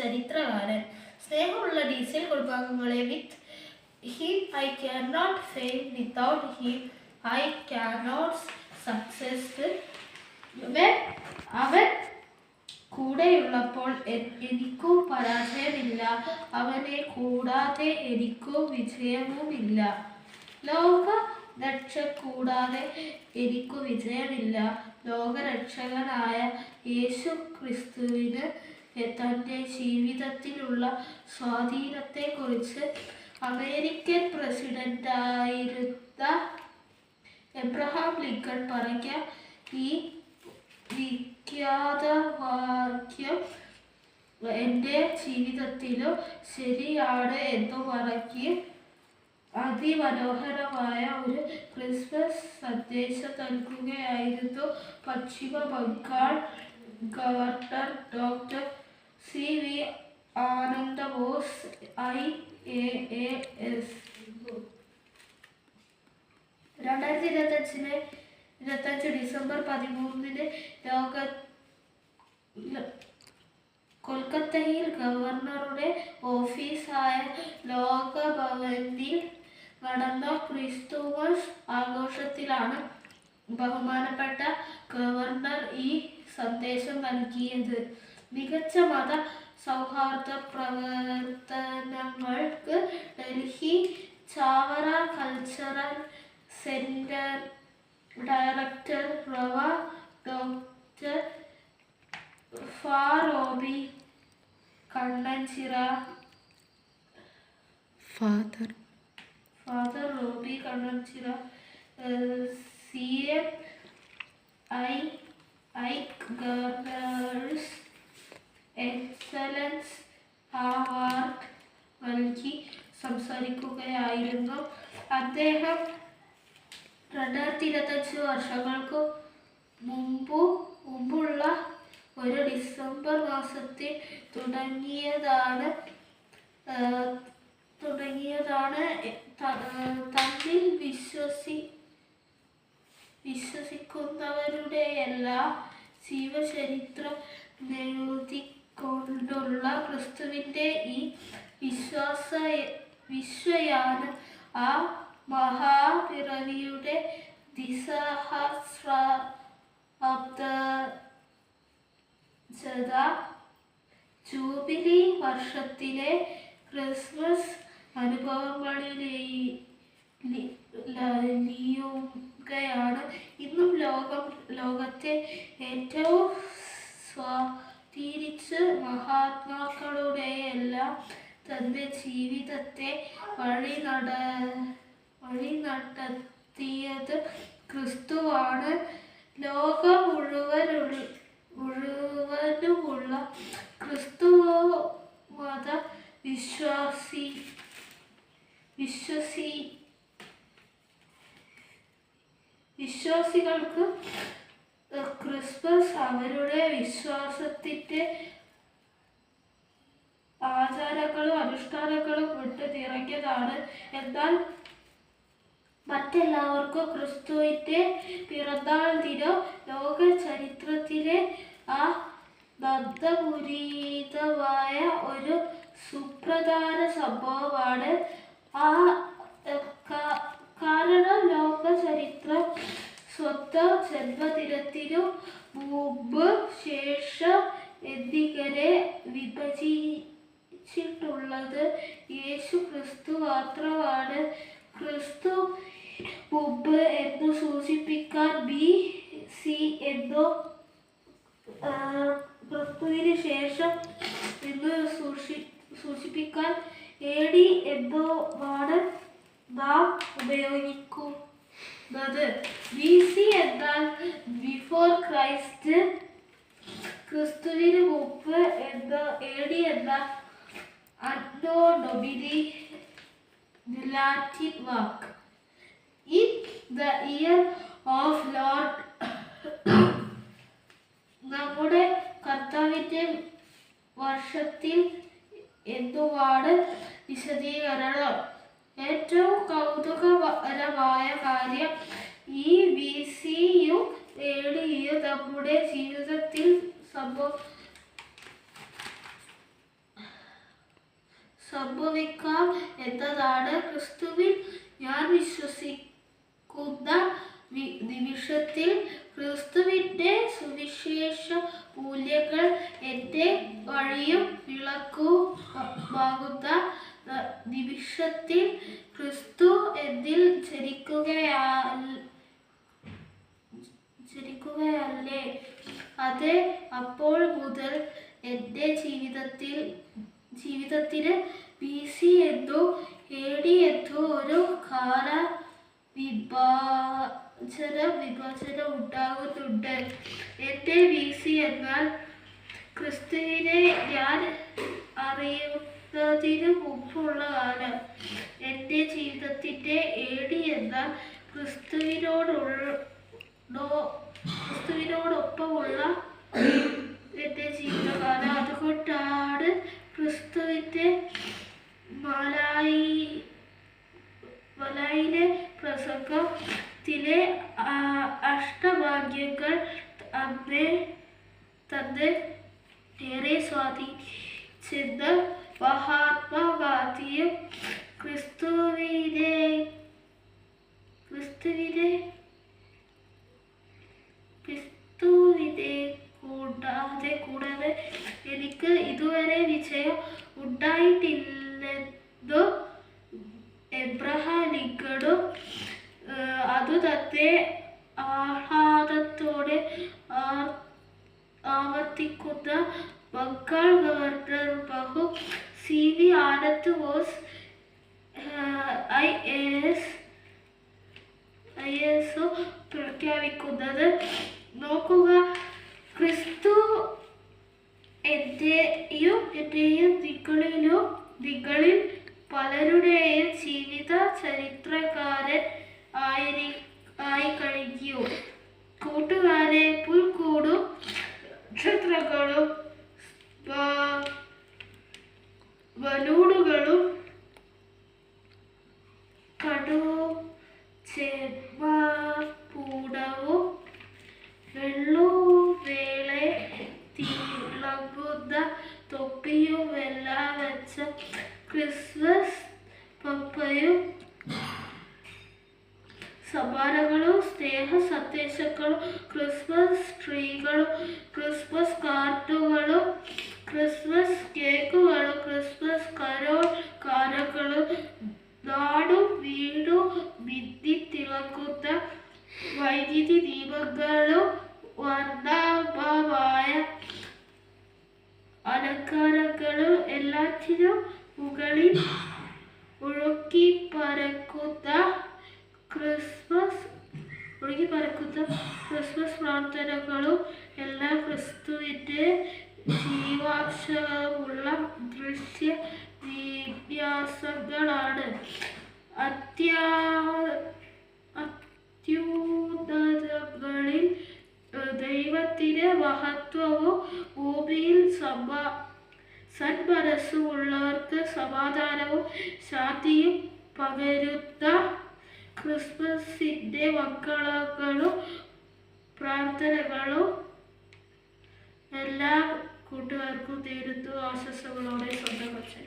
ചരിത്രകാരൻ. സ്നേഹമുള്ള ഡീസൽ കുടുംബാംഗങ്ങളെ with he I can not fail without he I can not success അവൻ കൂടെയുള്ളപ്പോൾ എനിക്കും പരാജയമില്ല. അവനെ കൂടാതെ എനിക്കും വിജയവുമില്ല. ലോക രക്ഷ കൂടാതെ എനിക്കു വിജയമില്ല. ലോകരക്ഷകനായ യേശു ക്രിസ്തുവിന് തന്റെ ജീവിതത്തിലുള്ള സ്വാധീനത്തെക്കുറിച്ച് അമേരിക്കൻ പ്രസിഡന്റായിരുന്ന എബ്രഹാം ലിങ്കൺ പറഞ്ഞ ഈ വിഖ്യാത വാക്യം എന്റെ ജീവിതത്തിലും ശരിയാണ് എന്ന് പറഞ്ഞ് അതിമനോഹരമായ ഒരു ക്രിസ്മസ് സന്ദേശം നൽകുകയായിരുന്നു പശ്ചിമ Bengal governor doctor C V Ananda Bose I A A S. രണ്ടായിരത്തി ഇരുപത്തഞ്ചിലെ ഇരുപത്തഞ്ച് ഡിസംബർ പതിമൂന്നിന് ലോക കൊൽക്കത്തയിൽ ഗവർണറുടെ ഓഫീസായ ലോകഭവനിൽ നടന്ന ക്രിസ്തുമസ് ആഘോഷത്തിലാണ് ബഹുമാനപ്പെട്ട ഗവർണർ ഈ സന്ദേശം നൽകിയത്. മികച്ച മത സൗഹാർദ്ദ പ്രവർത്തനങ്ങൾക്ക് Delhi Chavara cultural centre director rev doctor ഫാറോബി Kannanchira father. Father Robi Kannanchira C. M. I. I. Girls excellence award നൽകി സംസാരിക്കുകയായിരുന്നു. അദ്ദേഹം രണ്ടായിരത്തി ഇരുപത്തഞ്ച് വർഷങ്ങൾക്ക് മുമ്പ് മുമ്പുള്ള ഒരു ഡിസംബർ മാസത്തിൽ തുടങ്ങിയതാണ് തുടങ്ങിയതാണ്. തമ്മിൽ വിശ്വസി വിശ്വസിക്കുന്നവരുടെ എല്ലാ ജീവചരിത്രം ക്രിസ്തുവിന്റെ ഈ വിശ്വാസ വിശ്വയാണ് ആ മഹാപിറവിയുടെ ജൂബിലി വർഷത്തിലെ ക്രിസ്മസ് അനുഭവങ്ങളിലെയും ഇന്നും ലോകം ലോകത്തെ ഏറ്റവും സ്വാധീനിച്ച് മഹാത്മാക്കളുടെ എല്ലാം തന്റെ ജീവിതത്തെ വഴി നട വഴി നടത്തിയത് ക്രിസ്തുവാണ്. ലോകം മുഴുവൻ മുഴുവനുമുള്ള ക്രിസ്തുവോ മത വിശ്വാസി വിശ്വസി വിശ്വാസികൾക്ക് ക്രിസ്മസ് അവരുടെ വിശ്വാസത്തിന്റെ ആചാരങ്ങളും അനുഷ്ഠാനങ്ങളും വിട്ട് നിറഞ്ഞതാണ് എന്നാൽ മറ്റെല്ലാവർക്കും ക്രിസ്തുവിന്റെ പിറന്നാൾ ദിനം ലോക ചരിത്രത്തിലെ ആ ബദ്ധപുരീതമായ ഒരു സുപ്രധാന സംഭവമാണ്. ആ സ്വന്തം ജന്മദിനത്തിനു മുമ്പ് ശേഷം എന്നിങ്ങനെ വിഭജിച്ചിട്ടുള്ളത് യേശു ക്രിസ്തു മാത്രമാണ്. ക്രിസ്തു മുമ്പ് എന്ന് സൂചിപ്പിക്കാൻ ബി സി എന്നോ ക്രിസ്തുവിന് ശേഷം എന്ന് സൂക്ഷി സൂചിപ്പിക്കാൻ എ ഡി എന്നോ ആണ് നാം ഉപയോഗിക്കുന്നത് ബി സി എന്നാൽ ബിഫോർ ക്രൈസ്റ്റ് ക്രിസ്തുവിന് മുമ്പ് എന്ന എ ഡി എന്ന anno ഡൊമിനി Latin walk. In the year of Lord നമ്മുടെ കർത്താവിന്റെ വർഷത്തിൽ എന്തുവാണ് വിശദീകരണം? ഏറ്റവും കൗതുകകരമായ കാര്യം ഈ ബി സിയും എ ഡിയും നമ്മുടെ ജീവിതത്തിൽ സംഭവ സംഭവിക്കാം എന്നതാണ് ക്രിസ്തുവിൽ ഞാൻ വിശ്വസിക്കുന്ന നിമിഷത്തിൽ ക്രിസ്തുവിന്റെ സുവിശേഷ മൂല്യങ്ങൾ എന്റെ വഴിയും വിളക്കുമാകുന്ന ന- നിമിഷത്തിൽ ക്രിസ്തു എതിൽ ജനിക്കുകയാ ജനിക്കുകയല്ലേ? അതെ അപ്പോൾ മുതൽ എന്റെ ജീവിതത്തിൽ ജീവിതത്തിന് ബി സി എന്നോ എ ഡി എന്നോ ഒരു കാല വിഭാചന വിഭജനം ഉണ്ടാകുന്നുണ്ട്. എന്റെ ബി സി എന്നാൽ ക്രിസ്തുവിനെ ഞാൻ അറിയുന്നതിന് മുമ്പുള്ള മുമ്പുള്ളതാണ്. എന്റെ ജീവിതത്തിന്റെ ഏടി എന്നാൽ ക്രിസ്തുവിനോടുള്ള ക്രിസ്തുവിനോടൊപ്പമുള്ള എന്റെ ജീവിതകാലം. അതുകൊണ്ടാണ് ക്രിസ്തുവിന്റെ മലായി മലായിലെ പ്രസംഗത്തിലെ അഷ്ടഭാഗ്യങ്ങൾ അമ്മേ തന്നെ ഏറെ സ്വാധീനിച്ചെന്ന മഹാത്മാഗാന്ധിയും ക്രിസ്തുവിനെ ക്രിസ്തുവിനെ ക്രിസ്തുവിനെ കൂടാതെ കൂടാതെ എനിക്ക് ഇതുവരെ വിജയം ഉണ്ടായിട്ടില്ലെന്നു എബ്രഹാം ലിങ്കണും ഏഹ്, അതു തന്നെ ആഹ്ലാദത്തോടെ ആവർത്തിക്കുന്ന Bengal Governor Bahu C.V. V was uh, IAS S പ്രഖ്യാപിക്കുന്നത് നോക്കുക ക്രിസ്തു എന്റെയും എന്റെയും നിങ്ങളിലും നിങ്ങളിൽ പലരുടെയും ജീവിത ചരിത്രകാരൻ ആയിരി ആയി കഴിഞ്ഞു ക്രിസ്മസ് പപ്പയും സമ്മാനങ്ങളും സ്നേഹ സന്ദേശങ്ങളും ക്രിസ്മസ് ട്രീകളും ക്രിസ്മസ് കാർഡുകളും ക്രിസ്മസ് കേക്കുകളും ക്രിസ്മസ് കരോൾ കാരങ്ങളും നാടും വീടും മിന്നി തിളക്കുന്ന വൈദ്യുതി ദീപങ്ങളും വർണാഭമായ അലങ്കാരങ്ങളും എല്ലാറ്റിനും മുകളിൽ ഒഴുക്കി പരക്കുന്ന ക്രിസ്മസ് ഒഴുകി പരക്കുന്ന ക്രിസ്മസ് പ്രാർത്ഥനകളും എല്ലാ ക്രിസ്തുവിൻ്റെ ജീവാംശമുള്ള ദൃശ്യ വിന്യാസങ്ങളാണ് അത്യാ അത്യുന്നതങ്ങളിൽ ഏഹ്, ദൈവത്തിന് മഹത്വവും ഭൂമിയിൽ സമാ സന്മനസ്സുമുള്ളവർക്ക് സമാധാനവും ശാന്തിയും പകരുന്ന ക്രിസ്മസിന്റെ മക്കളങ്ങളും പ്രാർത്ഥനകളും എല്ലാ കൂട്ടുകാർക്കും തീരുന്നു ആശംസകളോടെ സ്വന്തം അച്ഛൻ.